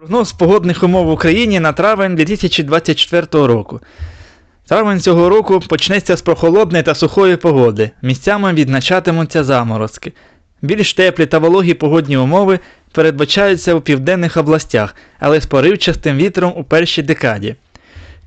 Прогноз погодних умов в Україні на травень 2024 року. Травень цього року почнеться з прохолодної та сухої погоди. Місцями відзначатимуться заморозки. Більш теплі та вологі погодні умови передбачаються у південних областях, але з поривчастим вітром у першій декаді.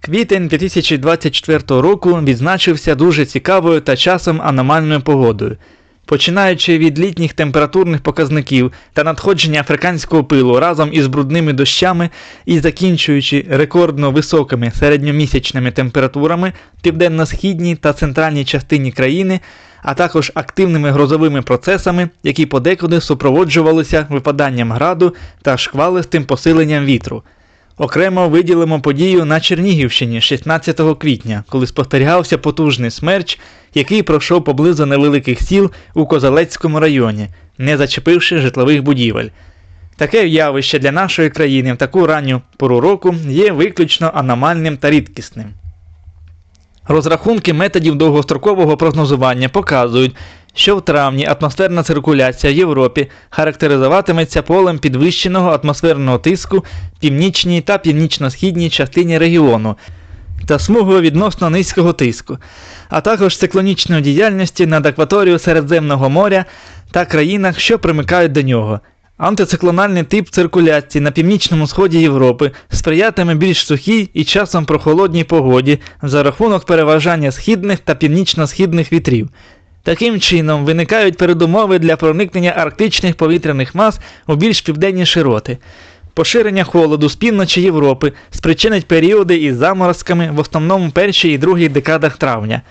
Квітень 2024 року відзначився дуже цікавою та часом аномальною погодою. Починаючи від літніх температурних показників та надходження африканського пилу разом із брудними дощами і закінчуючи рекордно високими середньомісячними температурами в південно-східній та центральній частині країни, а також активними грозовими процесами, які подекуди супроводжувалися випаданням граду та шквалистим посиленням вітру. Окремо виділимо подію на Чернігівщині 16 квітня, коли спостерігався потужний смерч, який пройшов поблизу невеликих сіл у Козалецькому районі, не зачепивши житлових будівель. Таке явище для нашої країни в таку ранню пору року є виключно аномальним та рідкісним. Розрахунки методів довгострокового прогнозування показують, що в травні атмосферна циркуляція в Європі характеризуватиметься полем підвищеного атмосферного тиску в північній та північно-східній частині регіону та смугою відносно низького тиску, а також циклонічною діяльністю над акваторією Середземного моря та країнах, що примикають до нього. Антициклональний тип циркуляції на північному сході Європи сприятиме більш сухій і часом прохолодній погоді за рахунок переважання східних та північно-східних вітрів. Таким чином виникають передумови для проникнення арктичних повітряних мас у більш південні широти. Поширення холоду з півночі Європи спричинить періоди із заморозками в основному першій і другій декадах травня.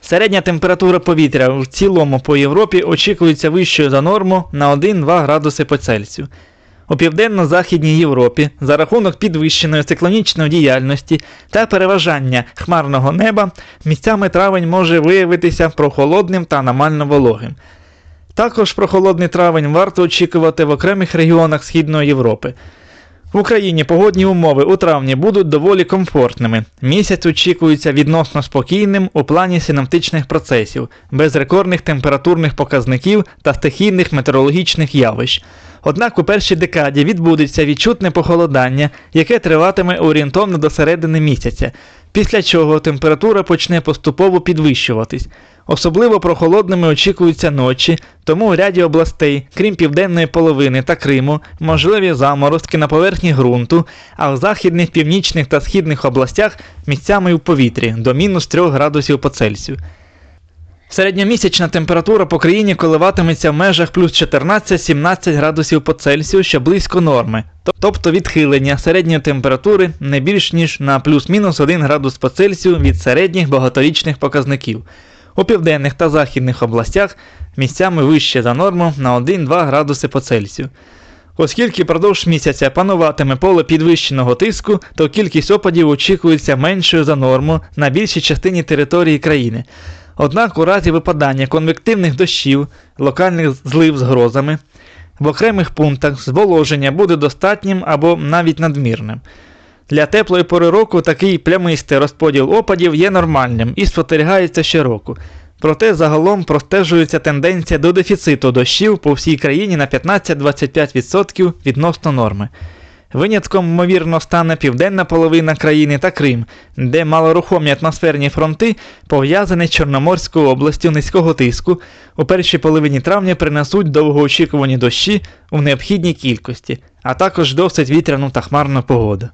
Середня температура повітря в цілому по Європі очікується вищою за норму на 1-2 градуси по Цельсію. У південно-західній Європі за рахунок підвищеної циклонічної діяльності та переважання хмарного неба місцями травень може виявитися прохолодним та аномально вологим. Також прохолодний травень варто очікувати в окремих регіонах Східної Європи. В Україні погодні умови у травні будуть доволі комфортними. Місяць очікується відносно спокійним у плані синаптичних процесів, без рекордних температурних показників та стихійних метеорологічних явищ. Однак у першій декаді відбудеться відчутне похолодання, яке триватиме орієнтовно до середини місяця, після чого температура почне поступово підвищуватись. Особливо прохолодними очікуються ночі, тому у ряді областей, крім південної половини та Криму, можливі заморозки на поверхні ґрунту, а в західних, північних та східних областях місцями у повітрі до мінус 3 градусів по Цельсію. Середньомісячна температура по країні коливатиметься в межах плюс 14-17 градусів по Цельсію, що близько норми, тобто відхилення середньої температури не більш ніж на плюс-мінус 1 градус по Цельсію від середніх багаторічних показників. У південних та західних областях місцями вище за норму на 1-2 градуси по Цельсію. Оскільки продовж місяця пануватиме поле підвищеного тиску, то кількість опадів очікується меншою за норму на більшій частині території країни. Однак у разі випадання конвективних дощів, локальних злив з грозами, в окремих пунктах зволоження буде достатнім або навіть надмірним. Для теплої пори року такий плямистий розподіл опадів є нормальним і спостерігається щороку. Проте загалом простежується тенденція до дефіциту дощів по всій країні на 15-25% відносно норми. Винятком, ймовірно, стане південна половина країни та Крим, де малорухомі атмосферні фронти, пов'язані з Чорноморською областю низького тиску, у першій половині травня принесуть довгоочікувані дощі у необхідній кількості, а також досить вітряну та хмарну погоду.